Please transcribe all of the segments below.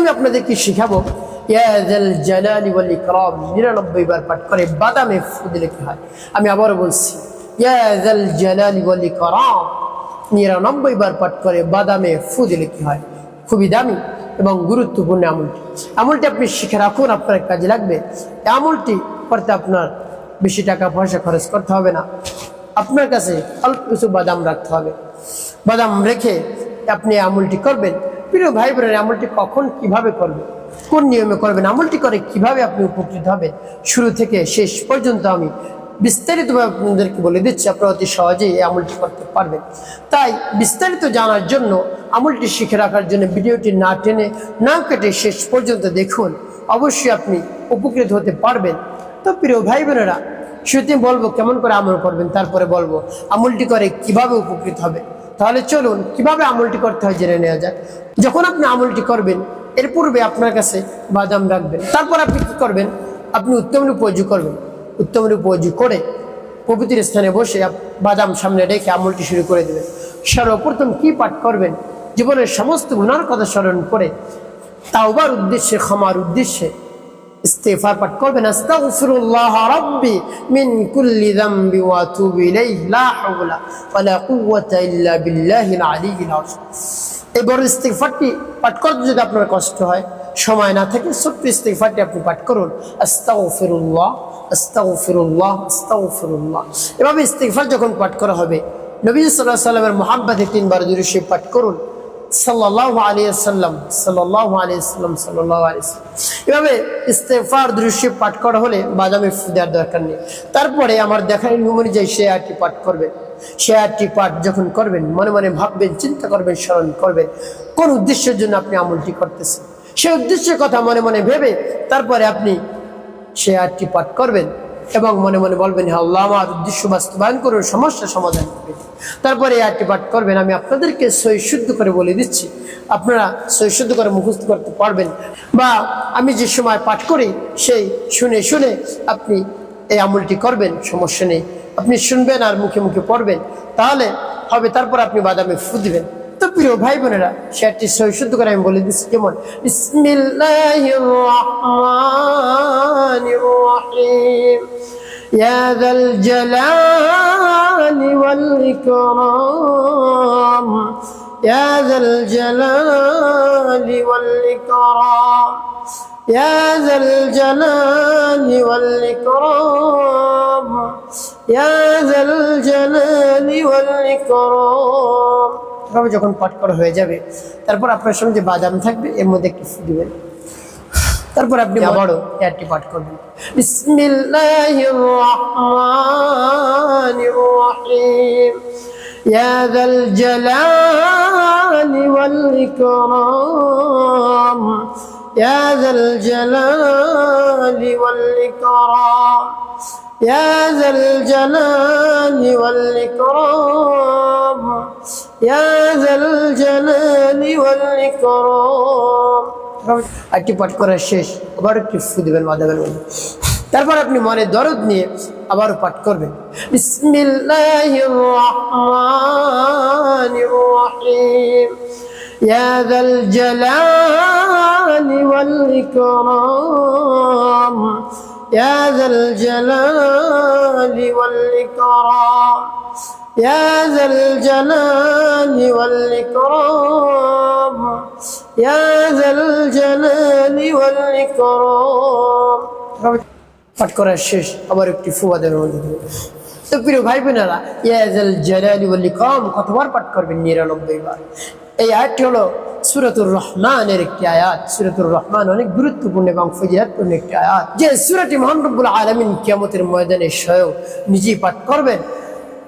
আমি আপনাদেরকে শিখাবো নিরানব্বই বার পাঠ করে বাদামে ফু দিলে কি হয়। আমি আবারও বলছি নিরানব্বই বার পাঠ করে বাদামে ফু দিলে কি হয়। খুবই দামি এবং গুরুত্বপূর্ণ আমলটি। আমলটি আপনি শিখে রাখুন, আপনার কাজে লাগবে। আমলটি করতে আপনার বেশি টাকা পয়সা খরচ করতে হবে না। আপনার কাছে অল্প কিছু বাদাম রাখতে হবে। বাদাম রেখে আপনি আমলটি করবেন। প্রিয় ভাই বোনের আমলটি কখন কীভাবে করবে কোন নিয়মে করবেন? আমলটি করে কীভাবে আপনি উপকৃত হবেন? শুরু থেকে শেষ পর্যন্ত আমি বিস্তারিতভাবে আপনাদেরকে বলে দিচ্ছি, আপনারা অতি সহজেই এই আমলটি করতে পারবেন। তাই বিস্তারিত জানার জন্য, আমলটি শিখে রাখার জন্য ভিডিওটি না টেনে না কেটে শেষ পর্যন্ত দেখুন। অবশ্যই আপনি উপকৃত হতে পারবেন। তো প্রিয় ভাই বোনেরা শুরুতে বলব, কেমন করে আমল করবেন? তারপরে বলব, আমলটি করে কীভাবে উপকৃত হবে তাহলে চলুন, কীভাবে আমলটি করতে হয় জেনে নেওয়া যাক। যখন আপনি আমলটি করবেন, এর পূর্বে আপনার কাছে বাদাম রাখবেন। তারপর আপনি কী করবেন? আপনি উত্তম উপযোগ করবেন। উত্তম উপযোগ করে পবিত্র স্থানে বসে বাদাম সামনে রেখে আমলটি শুরু করে দেবেন। সর্বপ্রথম কি পাঠ করবেন? জীবনের সমস্ত গুণার কথা স্মরণ করে তাওবার উদ্দেশ্যে, ক্ষমার উদ্দেশ্যে ইস্তেফার পাঠ করবেন, আস্তাগফিরুল্লাহ রাব্বি মিন কুল্লি যামবি ওয়া আতুবু ইলাইহি, লা হাওলা ওয়ালা কুওয়াতা ইল্লা বিল্লাহিল আলিয়্যিল আযীম। এই ইস্তেগফারটি পাঠ করতে যদি আপনার কষ্ট হয়, সময় না থাকে, ছোট্ট ইস্তেগফারটি আপনি পাঠ করুন, আস্তাগফিরুল্লাহ আস্তাগফিরুল্লাহ আস্তাগফিরুল্লাহ। এভাবে ইস্তেগফার যখন পাঠ করা হবে, নবী সাল্লাল্লাহু আলাইহি সাল্লামের মুহাব্বতে তিনবার জুরি শরীফ পাঠ করুন। এভাবে ইস্তেগফার দৃশ্য পাঠ করা হলে বাদামে দেওয়ার দরকার নেই। তারপরে আমার দেখার নিয়ম অনুযায়ী সে আরটি পাঠ করবেন সে আরটি পাঠ যখন করবেন, মনে মনে ভাববেন, চিন্তা করবেন, স্মরণ করবেন, কোন উদ্দেশ্যের জন্য আপনি আমলটি করতেছেন? সে উদ্দেশ্যের কথা মনে মনে ভেবে তারপরে আপনি সে আরটি পাঠ করবেন এবং মনে মনে বলবেন আল্লাহ, আমার উদ্দেশ্য বাস্তবায়ন করুন, সমস্যা সমাধান করবেন তারপরে আটটি পাঠ করবেন, আমি আপনাদেরকে সই শুদ্ধ করে বলে দিচ্ছি। আপনারা সই শুদ্ধ করে মুখস্থ করতে পারবেন। বা আমি যে সময় পাঠ করি, সেই শুনে শুনে আপনি এই আমলটি করবেন, সমস্যা নেই। আপনি শুনবেন আর মুখে মুখে পড়বেন। তাহলে হবে, তারপর আপনি বাদামে ফু দিবেন। তো প্রিয় ভাই বোনেরা, সেটি সই শুদ্ধ করে আমি বলে দিচ্ছি, কেমন? يا ذا الجلال والإكرام يا ذا الجلال والإكرام يا ذا الجلال والإكرام يا ذا الجلال والإكرام এভাবে যখন পাঠ করা হয়ে যাবে তারপর আপনার সঙ্গে যে বাদাম থাকবে এর মধ্যে একটু ফু দিবেন তারপর আপনি আবারও এয়ারটি পাঠ করবেন বিসমিল্লাহির রহমানির রহিম يا ذا الجلال والإكرام يا ذا الجلال والإكرام يا ذا الجلال والإكرام يا ذا الجلال والإكرام একটি পাঠ করা শেষ আবার একটি ফু দেবেন মাদাবের মধ্যে তারপর আপনি মনে দরদ নিয়ে আবারও পাঠ করবেন বিসমিল্লাহির রহমানির রহিম يا ذا الجلال والإكرام يا ذا الجلال والإكرام يا ذا الجلال والإكرام يا ذا الجلال والإكرام পাঠ করার শেষ আবার একটি ফুয়াদের মধ্যে দেবেন। তো প্রিয় ভাই বোনেরা ইয়াজাল জালালি ওয়াল ইকরাম কতবার পাঠ করবেন নিরানব্বই বার এই আয়াতটি হলো সুরাতুর রহমানের একটি আয়াত সুরাতুর রহমান অনেক গুরুত্বপূর্ণ এবং ফজিলাতপূর্ণ একটি আয়াত যে সুরাটি মহান রব্বুল আলামিন কিয়ামতের ময়দানে স্বয়ং নিজেই পাঠ করবেন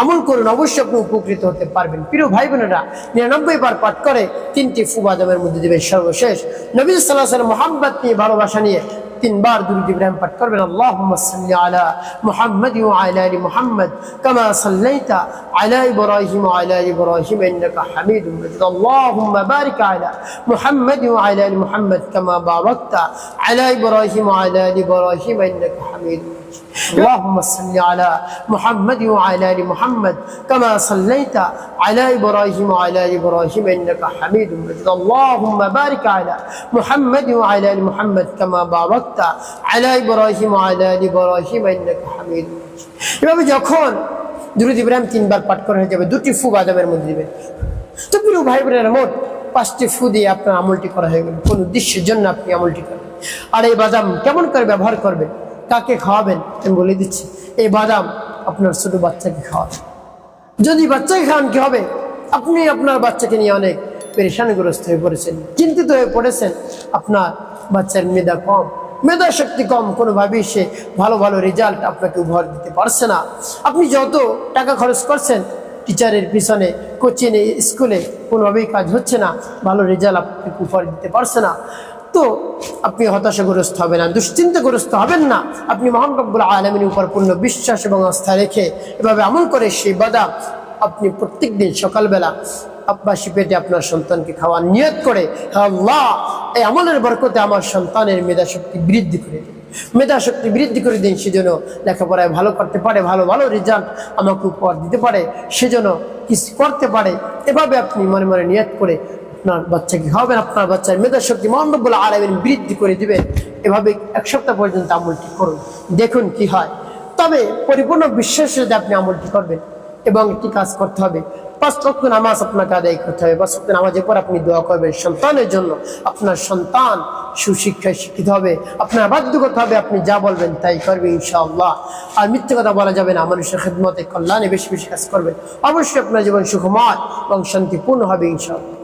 আমল করুন, অবশ্যই আপনি উপকৃত হতে পারবেন। প্রিয় ভাই বোনেরা নিরানব্বই বার পাঠ করে তিনটি ফুবাদমের মধ্যে দেবেন সর্বশেষ। নবী সাল্লাহ মোহাম্মত নিয়ে ভালোবাসা নিয়ে তিনবার দুরুদ ইব্রাহিম পাঠ করবেন। আল্লাহুম্মা সাল্লি আলা মুহাম্মাদ ওয়া আলা আলি মুহাম্মাদ কামা সাল্লাইতা আলা ইব্রাহিম ওয়া আলা আলি ইব্রাহিম, ইন্নাকা হামিদুম মাজিদ। আল্লাহুম্মা বারিক আলা মুহাম্মাদ ওয়া আলা আলি মুহাম্মাদ কামা বারাকতা আলা ইব্রাহিম ওয়া আলা আলি ইব্রাহিম, ইন্নাকা হামিদুম اللهم صل على محمد وعلى ال محمد كما صليت على ابراهيم وعلى ال ابراهيم انك حميد مجيد اللهم بارك على محمد وعلى ال محمد كما باركت على ابراهيم وعلى ال ابراهيم انك حميد مجيد এভাবে যখন দুরুদ ইব্রাহিম তিনবার পাঠ করা হয়ে যাবে দুটি ফু বাদামের মধ্যে দিবেন তো প্রিয় ভাই বোনেরা মোট পাঁচটি ফু দিয়ে আপনার আমলটি করা হয়ে গেল কোন উদ্দেশ্যের জন্য আপনি আমলটি করবেন আর এই বাদাম কেমন করে ব্যবহার করবেন কাকে খাওয়াবেন? আমি বলে দিচ্ছি, এই বাদাম আপনার ছোট বাচ্চাকে খাওয়াবেন। যদি বাচ্চাকে খাওয়ান কি হবে? আপনি আপনার বাচ্চাকে নিয়ে অনেক পেরেশানগ্রস্ত হয়ে পড়েছেন, চিন্তিত হয়ে পড়েছেন। আপনার বাচ্চার মেধা কম, মেধা শক্তি কম, কোনোভাবেই সে ভালো ভালো রেজাল্ট আপনাকে উপহার দিতে পারছে না। আপনি যত টাকা খরচ করছেন, টিচারের পিছনে কোচিংয়ে স্কুলে কোনোভাবেই কাজ হচ্ছে না, ভালো রেজাল্ট আপনাকে উপহার দিতে পারছে না। তো আপনি হতাশাগ্রস্ত হবেন না দুশ্চিন্তাগ্রস্ত হবেন না। আপনি মহান রব্বুল আলমীর উপর পূর্ণ বিশ্বাস এবং আস্থা রেখে এভাবে আমল করে সেই বাদাম আপনি প্রত্যেক দিন সকালবেলা আব্বাসী পেটে আপনার সন্তানকে খাওয়ার নিয়ত করে, "হে আল্লাহ, এই আমলের বরকতে আমার সন্তানের মেধা শক্তি বৃদ্ধি করে দিন। মেধা শক্তি বৃদ্ধি করে দিন, সেজন্য লেখাপড়ায় ভালো করতে পারে, ভালো ভালো রেজাল্ট আমাকে উপহার দিতে পারে, সেজন্য কিছু করতে পারে। এভাবে আপনি মনে মনে নিয়ত করে আপনার বাচ্চাকে খাওয়াবেন, আপনার বাচ্চার মেধা শক্তি মহানবুল আলমিন বৃদ্ধি করে দিবেন। এভাবে এক সপ্তাহ পর্যন্ত আমলটি করুন, দেখুন কি হয়। তবে পরিপূর্ণ বিশ্বাসের সাথে আপনি আমলটি করবেন এবং একটি কাজ করতে হবে। পাঁচ রক্ত নামাজ আপনাকে আদায় করতে হবে। পাঁচ রক্ত নামাজের পর আপনি দোয়া করবেন, সন্তানের জন্য আপনার সন্তান সুশিক্ষায় শিক্ষিত হবে, আপনার বাধ্য করতে হবে, আপনি যা বলবেন তাই করবে ইনশাআল্লাহ। আর মিথ্যে কথা বলা যাবে না, মানুষের খেদমতে কল্যাণে বেশি বেশি কাজ করবেন। অবশ্যই আপনার জীবন সুখময় এবং শান্তিপূর্ণ হবে ইনশাআল্লাহ।